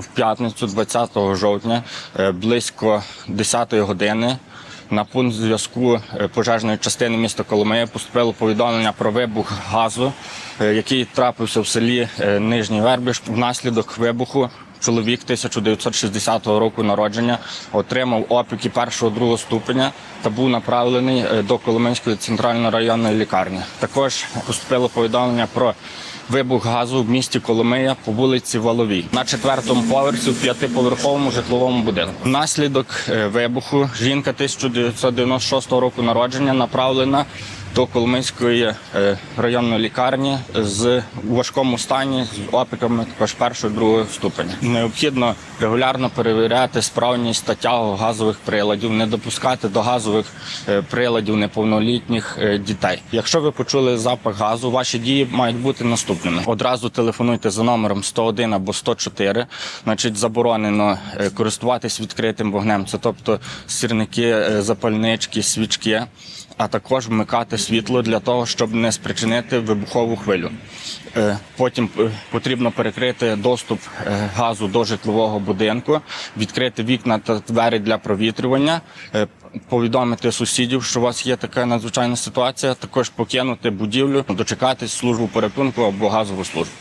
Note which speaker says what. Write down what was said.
Speaker 1: в п'ятницю, 20 жовтня, е, близько 10 години. На пункт зв'язку е, пожежної частини міста Коломия поступило повідомлення про вибух газу, е, який трапився в селі Нижній Вербіж. Внаслідок вибуху чоловік 1960 року народження отримав опіки першого другого ступеня та був направлений е, до Коломийської центральної районної лікарні. Також поступило повідомлення про вибух газу в місті Коломия по вулиці Валовій на четвертому поверсі в п'ятиповерховому житловому будинку. Внаслідок е, вибуху жінка 1996 року народження направлена до Коломийської е, районної лікарні з важкому стані з опіками також першого другого ступеня. Необхідно регулярно перевіряти справність та тягу газових приладів, не допускати до газових е, приладів неповнолітніх е, дітей. Якщо ви почули запах газу, ваші дії мають бути наступними. Одразу телефонуйте за номером 101 або 104. Значить, заборонено користуватись відкритим вогнем. Це тобто сірники, запальнички, свічки а також вмикати світло для того, щоб не спричинити вибухову хвилю. Е, Потім е, потрібно перекрити доступ е, газу до житлового будинку, відкрити вікна та двері для провітрювання, повідомити сусідів, що у вас є така надзвичайна ситуація. Також покинути будівлю, дочекатись службу порятунку або газову службу.